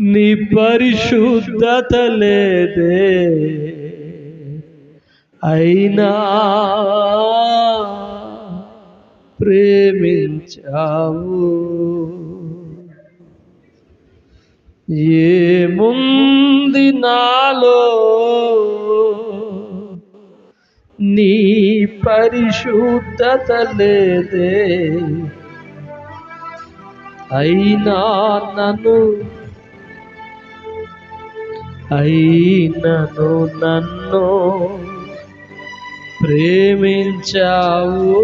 నీ పరిశుద్ధత లేదే. అయినా ప్రేమించావు. ఏముంది నాలో? నీ పరిశుద్ధత లేదే. అయినా నన్ను అయినను నన్ను ప్రేమించావు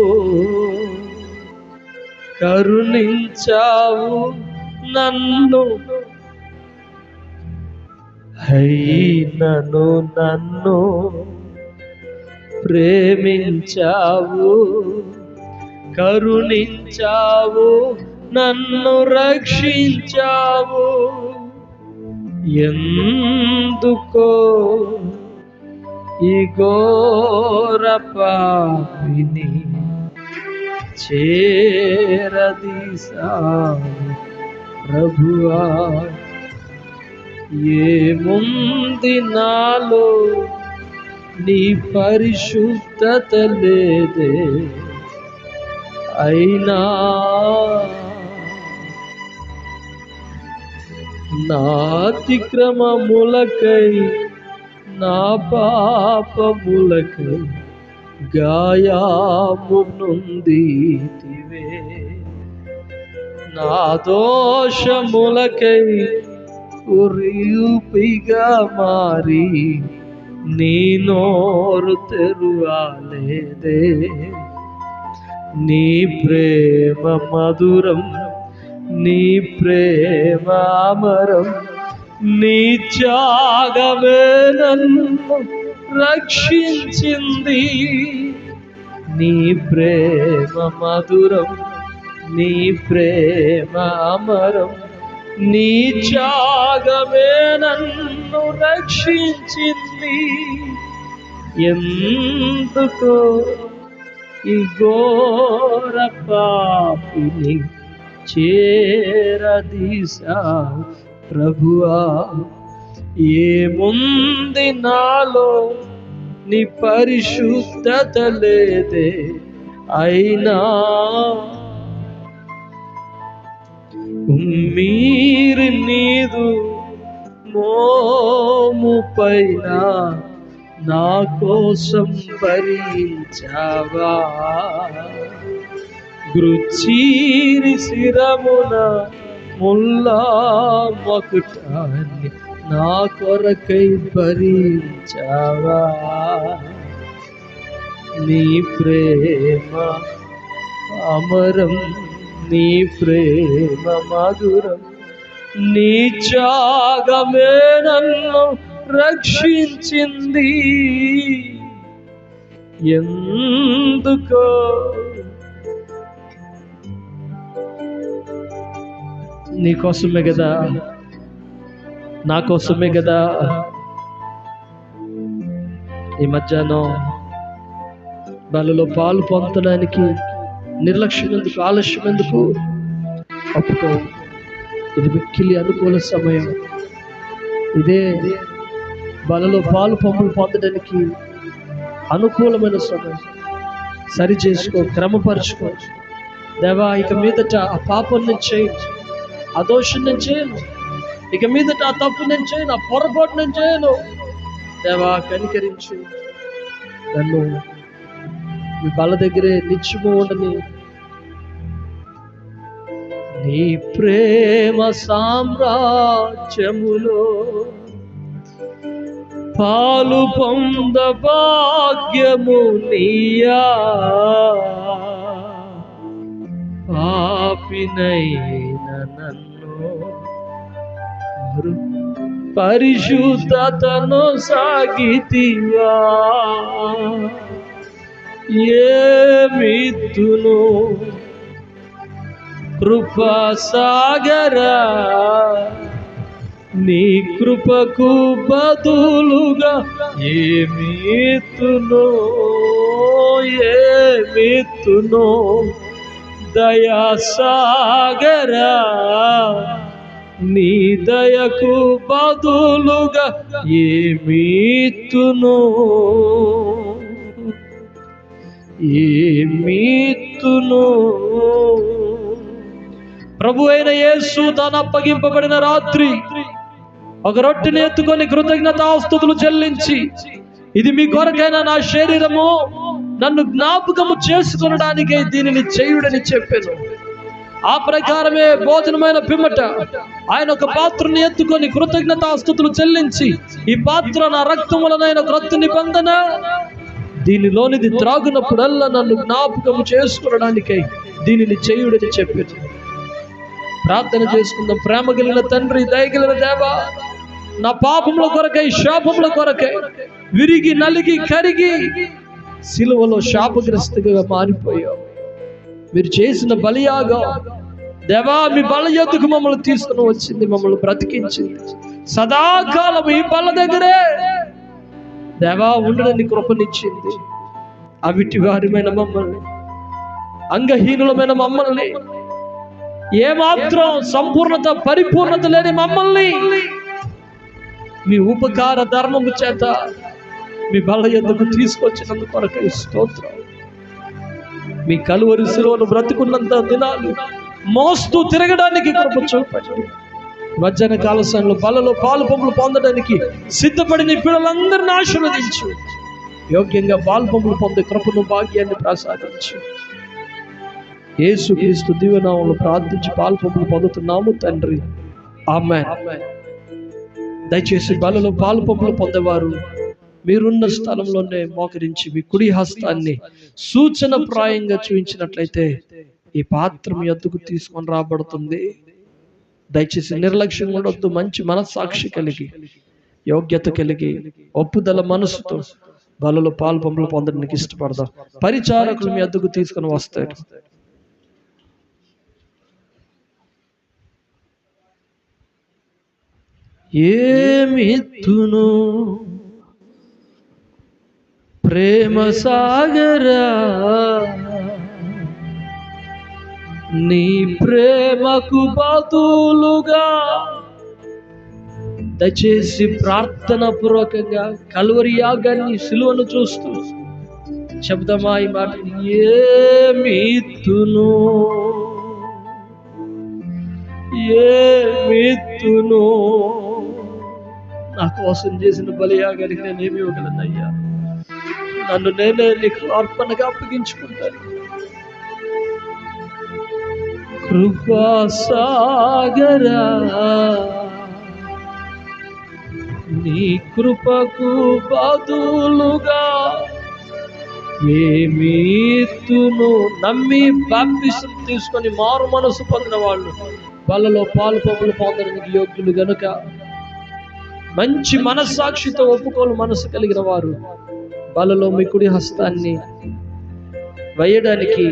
కరుణించావు నన్ను. అయినను నన్ను ప్రేమించావు కరుణించావు నన్ను రక్షించావు. ఎందుకో ఈ ఘోర పాపిని చేరదీసావు ప్రభువా? ఏముంది నాలో? నీ పరిశుద్ధత లేదే. అయినా నా అతిక్రమములకై నా పాపములకై గాయాము నొందితివే నా దోషములకై కురియుపిగా మారి నీ నోరు తెరువాలేదే. నీ ప్రేమ మధురం నీ ప్రేమామరం నీ త్యాగమే నన్ను రక్షించింది. నీ ప్రేమ మధురం నీ ప్రేమ అమరం నీ త్యాగమే నన్ను రక్షించింది. ఎందుకో ఈ ఘోర పాపిని చేరదీశా ప్రభువా. ఏముంది నాలో? నీ పరిశుద్ధత లేదే అయినా. మీరు నీదు మోము పైన నా కోసం భరించావా? గృచీరి శిరమున ముల్లా మకుటాన్ని నా కొరకై భరించావా? నీ ప్రేమ అమరం నీ ప్రేమ మధురం నీ త్యాగమే నన్ను రక్షించింది. ఎందుకో నీ కోసమే కదా నా కోసమే కదా ఈ మధ్యాహ్నం బలలో పాలు పొందడానికి నిర్లక్ష్యం ఎందుకు ఆలస్యం ఎందుకు? ఒప్పుకో ఇది మిక్కిలి అనుకూల సమయం. ఇదే బలలో పాలు పంపులు పొందడానికి అనుకూలమైన సమయం. సరి చేసుకో క్రమపరుచుకో. దేవా ఇక మీదట ఆ పాపం నుంచి ఆ దోషం నేను చేయను ఇక మీదట ఆ తప్పు నేను చేయను ఆ పొరపాటు నేను చేయను దేవా కనికరించు. నన్ను మీ బల దగ్గరే నిత్యము ఉండని నీ ప్రేమ సామ్రాజ్యములో పాలు పొంద భాగ్యము నీయా. పాపినయ్యే కరు పరిశుద్ధతను సాగితివా ఏమిత్తును కృపా సాగరా నీ కృపకు బదులుగా ఏమిత్తును ఏమిత్తును దయా సాగరా నీ దయకు బదులుగా ఏమీతును? ఏమీతును? ప్రభు అయిన యేసు తాను అప్పగింపబడిన రాత్రి ఒక రొట్టెని ఎత్తుకొని కృతజ్ఞతాస్తుతులు చెల్లించి ఇది మీ కొరకైనా నా శరీరము నన్ను జ్ఞాపకము చేసుకునడానికే దీనిని చేయుడని చెప్పాను. ఆ ప్రకారమే భోజనమైన పిమ్మట ఆయన ఒక పాత్రని ఎత్తుకొని కృతజ్ఞతాస్తుతులు చెల్లించి ఈ పాత్ర నా రక్తం వలనైన క్రొత్త నిబంధన దీనిలోనిది త్రాగునప్పుడల్లా నన్ను జ్ఞాపకము చేసుకోవడానికై దీనిని చేయుడని చెప్పాను ప్రార్థన చేసుకుందాం. ప్రేమ కలిగిన తండ్రి దయగలిగిన దేవా నా పాపముల కొరకై శాపముల కొరకై విరిగి నలిగి కరిగి సిలువలో శాపగ్రస్తుగా మారిపోయావు. మీరు చేసిన బలియాగం దేవా మీ బల యొద్దకు మమ్మల్ని తీసుకుని వచ్చింది మమ్మల్ని బ్రతికించింది? సదాకాలం ఈ బల దగ్గరే. దేవా ఉండడానికి కృపనిచ్చింది. అవిటి వారిమైన మమ్మల్ని అంగహీనులమైన మమ్మల్ని ఏమాత్రం సంపూర్ణత పరిపూర్ణత లేని మమ్మల్ని మీ ఉపకార ధర్మము చేత మీ బల ఎందుకు తీసుకొచ్చినందుకు కొరకు స్తోత్రం. మీ కలువరి శిలువను బ్రతుకున్నంత దినాలు మోస్తూ తిరగడానికి కృప చూపండి. మధ్యాహ్న కాల సమయంలో బలలో పాలు పంపులు పొందడానికి సిద్ధపడిన పిల్లలందరిని ఆశీర్వదించు. యోగ్యంగా పాలు పంపులు పొందే కృపను భాగ్యాన్ని ప్రసాదించు. యేసు క్రీస్తు దీవెనామంలో ప్రార్థించి పాలు పంపులు పొందుతున్నాము తండ్రి. ఆమె దయచేసి బలలో పాలు పంపులు పొందేవారు. మీరున్న స్థలంలోనే మోకరించి మీ కుడి హస్తాన్ని సూచన ప్రాయంగా చూపించినట్లయితే ఈ పాత్ర మీ ఎద్దుకు తీసుకొని రాబడుతుంది. దయచేసి నిర్లక్ష్యం ఉండొద్దు మంచి మనస్సాక్షి కలిగి యోగ్యత కలిగి ఒప్పుదల మనసుతో బలలో పాలు పంపులు పొందడానికి ఇష్టపడదాం. పరిచారకులు మీ అద్దకు తీసుకొని వస్తారు. ఏమిత్తును ప్రేమ సాగరా. నీ ప్రేమకు బాతులుగా దయచేసి ప్రార్థన పూర్వకంగా కలువరి యాగాన్ని సిలువను చూస్తూ శబ్దమా ఈ మాట. ఏమిత్తును ఏమిత్తును నా కోసం చేసిన బలియాగానికి నేనేమి ఇవ్వగలను అయ్యా? నన్ను నేనే నీకు అర్పణగా అప్పగించుకుంటాను. కృపాసాగరా నీ కృపకు బదులుగా ఏమీతును నమ్మి బాప్తిసం తీసుకొని మారు మనసు పొందిన వాళ్ళు వాళ్ళలో పాలు పప్పులు పొందడానికి యోగ్యులు గనుక మంచి మనస్సాక్షితో ఒప్పుకోలు మనసు కలిగిన వారు. వాళ్ళలో మీ కుడి హస్తాన్ని వేయడానికి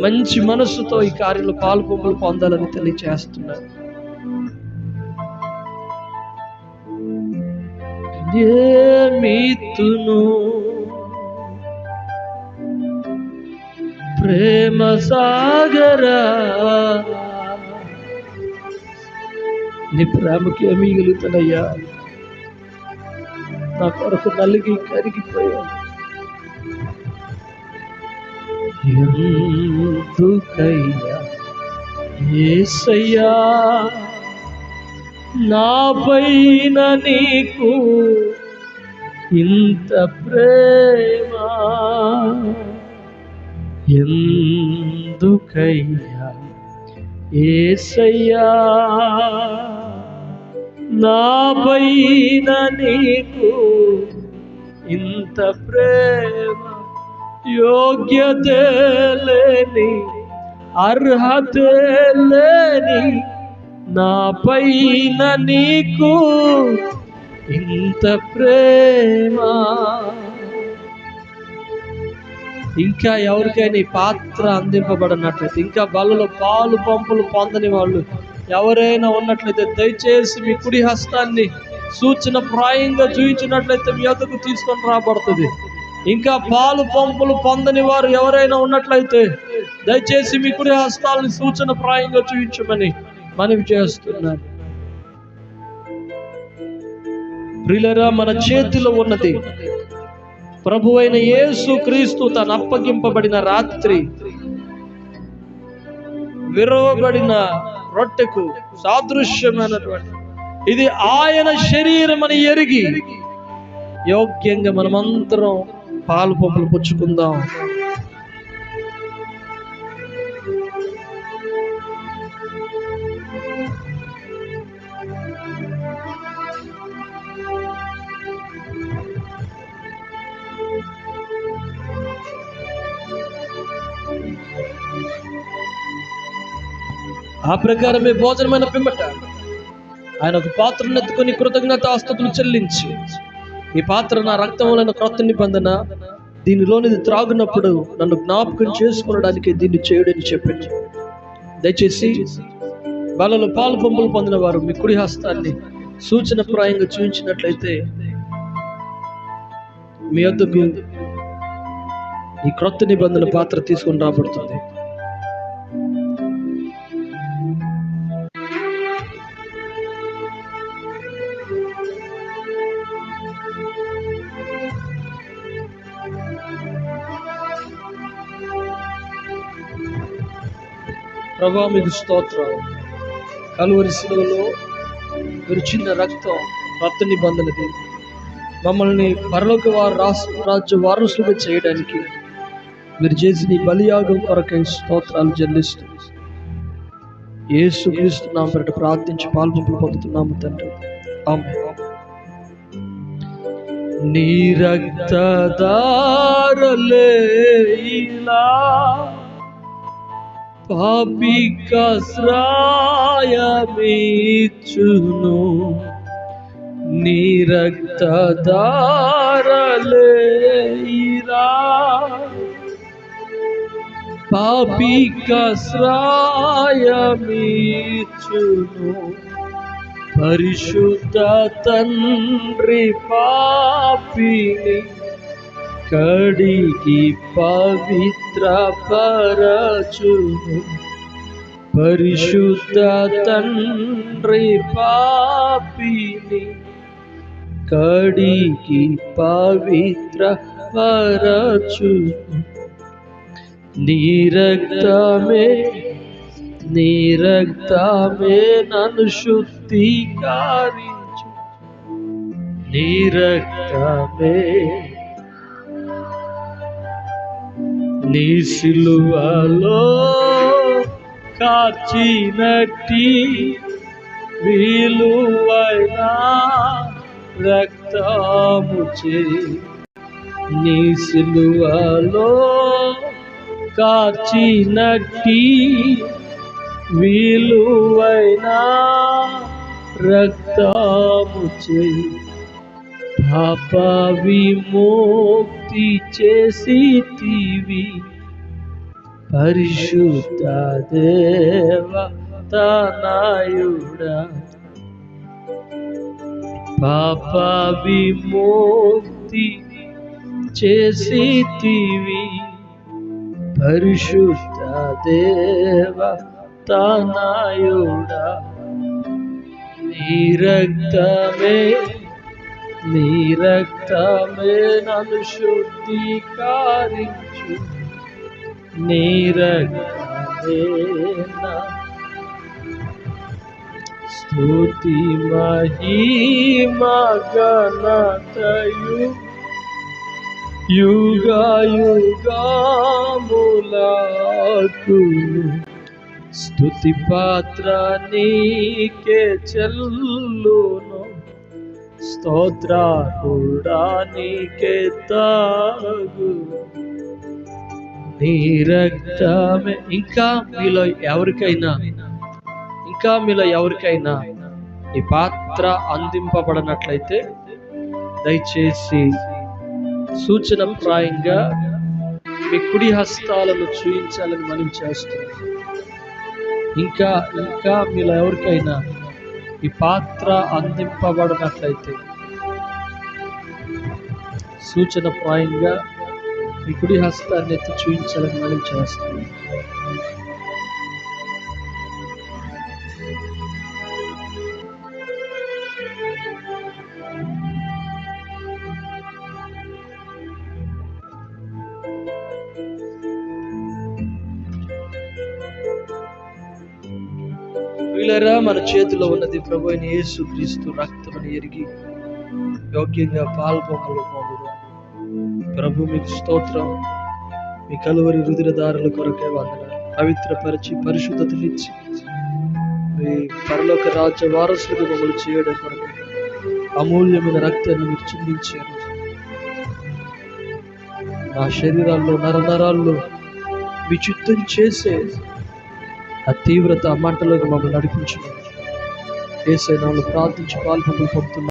మంచి మనస్సుతో ఈ కార్యంలో పాలు పొందాలని తెలియచేస్తున్నారు మీతును ప్రేమ సాగరా నీ ప్రేమకి ఏమీ గలుగుతానయ్యా నా కొరకు నలిగి కరిగిపోయా ఎందుకయ్యా? ఏసయ్యా నాపైన నీకు ఇంత ప్రేమ ఎందుకయ్యా? ఏసయ్యా నాపైన నీకు ఇంత ప్రేమ యోగ్యత లేని అర్హత లేని నా పైన నీకు ఇంత ప్రేమ. ఇంకా ఎవరికైనా ఈ పాత్ర అందింపబడినట్లయితే ఇంకా బలలో పాలు పంపులు పొందని వాళ్ళు ఎవరైనా ఉన్నట్లయితే దయచేసి మీ కుడి హస్తాన్ని సూచన ప్రాయంగా చూపించినట్లయితే మీ వద్దకు తీసుకొని రాబడుతుంది. ఇంకా పాలు పంపులు పొందని వారు ఎవరైనా ఉన్నట్లయితే దయచేసి మీ కుడి హస్తాలని సూచన ప్రాయంగా చూపించమని మనవి చేస్తున్నాను. ప్రిలరా మన చేతిలో ఉన్నది ప్రభు అయిన యేసు క్రీస్తు తను అప్పగింపబడిన రాత్రి విరవబడిన రొట్టెకు సాదృశ్యమైనటువంటి ఇది ఆయన శరీరం అని ఎరిగి యోగ్యంగా మనమంతరం పాలు పంపులు పుచ్చుకుందాం. ఆ ప్రకారమే భోజనమైన పిమ్మట ఆయన ఒక పాత్రను ఎత్తుకొని కృతజ్ఞత ఆస్తుతులు చెల్లించి. ఈ పాత్ర నా రక్తం క్రొత్త నిబంధన దీనిలోనిది త్రాగునప్పుడు నన్ను జ్ఞాపకం చేసుకునడానికి దీన్ని చేయడని చెప్పింది దయచేసి బలలో పాలు పంపులు పొందిన వారు మీ కుడి హస్తాన్ని సూచన ప్రాయంగా చూపించినట్లయితే మీ వద్దకు ఈ క్రొత్త నిబంధన పాత్ర తీసుకొని రాబడుతుంది. ప్రభా మీకు స్తోత్రం. కలువరి శిలువలో మీరు చిన్న రక్తం రక్త నిబంధనది మమ్మల్ని పరలోక వారు రాష్ట్ర రాజ్య వారసులుగా చేయడానికి మీరు చేసిన ఈ బలియాగం కొరకై స్తోత్రాలు చెల్లిస్తూ ఏసు క్రీస్తు నామ ప్రార్థించి పాల్పొంపులు పొందుతున్నాము తండ్రి. ఆమె నీ రక్తదారలే ఇలా పాపికస్రాయమీచును నీ రక్తదారలేరా పాపికస్రాయమీచును పరిశుద్ధ తండ్రి పాపిని కడిగి పవిత్ర పరచును పరిశుద్ధ తండ్రి పాపిని కడిగి పవిత్ర పరచు నీరక్తమే నీరక్తమే నన్ను శుద్ధీకరించు నీరక్తమే నీ సిలువలో కాచినట్టి విలువైన రక్తముచే నీ సిలువలో కాచినట్టి విలువైన రక్తముచే పాప విముక్తి చేసి పరిశుద్ధ దేవ తనయుడా. పాప విముక్తి చేసి పరిశుద్ధ దేవ తనయుడా. నీ రక్తమే నీ రక్తమే నన్ను శుద్ధీకరించు. నీ రక్తమే స్తుతి మహిమ గణతయు యుగ యుగములకు స్తుతి పాత్ర నీకే చెల్లును. స్తోత్ర కూడా నీకే తాగు. నీ రక్తమే ఇంకా మీలో ఎవరికైనా ఇంకా మీలో ఎవరికైనా ఈ పాత్ర అందింపబడినట్లయితే దయచేసి సూచన ప్రాయంగా మీ కుడి హస్తాలను చూపించాలని మనం చేస్తున్నాం. ఇంకా ఇంకా మీలో ఎవరికైనా ఈ పాత్ర అందింపబడినట్లయితే సూచన ప్రాయంగా మీ కుడి హస్తాన్ని ఎత్తి చూపించాలని మనం చేస్తున్నాం. ప్రియులరా మన చేతిలో ఉన్నది ప్రభు అయిన యేసు క్రీస్తు రక్తమని ఎరిగి యోగ్యంగా పాల్పొమ్మలు పొందుదాం. ప్రభు మీకు స్తోత్రం. మీ కలువరి రుదిరదారుల కొరకే వందన పవిత్రపరిచి పరిశుద్ధతనిచ్చి మీ పరలోక రాజ్య వారసులు మమ్మల్ని చేయడం కొరకు అమూల్యమైన రక్తాన్ని మీరు చిందించారు నా శరీరాల్లో నరనరాల్లో మీ చిత్తం చేసే ఆ తీవ్రత మంటలోకి మమ్మల్ని నడిపించు ఏసైనా ప్రార్థించి పాల్పొందులు పొందుతున్నాను